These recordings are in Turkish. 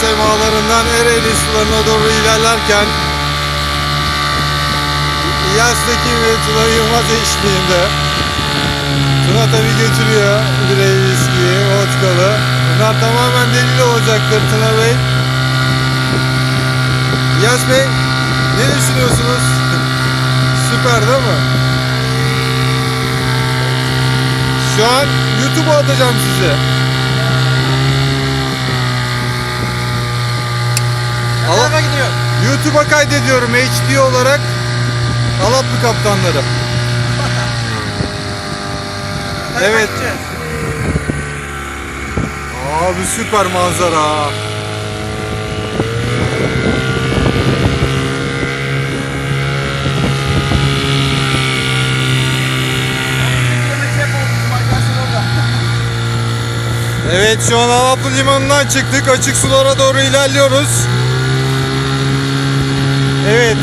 semalarından Ereğli sularına doğru ilerlerken İlyas'taki ve Tuna Yılmaz eşliğinde Tuna tabi götürüyor birey viskiyi, vodkalı. Bunlar tamamen delil olacaktır Tuna Bey. İlyas Bey ne düşünüyorsunuz? Süper değil mi? Şu an YouTube'a atacağım size. YouTube'a kaydediyorum HD olarak Alaplı kaptanları. Evet. Abi süper manzara. Evet şu an Alaplı Limanı'ndan çıktık. Açık sulara doğru ilerliyoruz. Evet.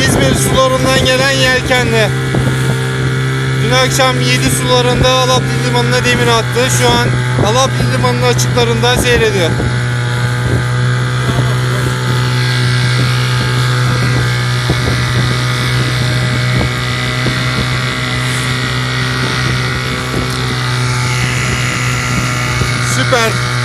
İzmir sularından gelen yelkenli. Dün akşam 7 sularında Alaplı Limanı'na demir attı. Şu an Alaplı Limanı'nın açıklarında seyrediyor. Süper.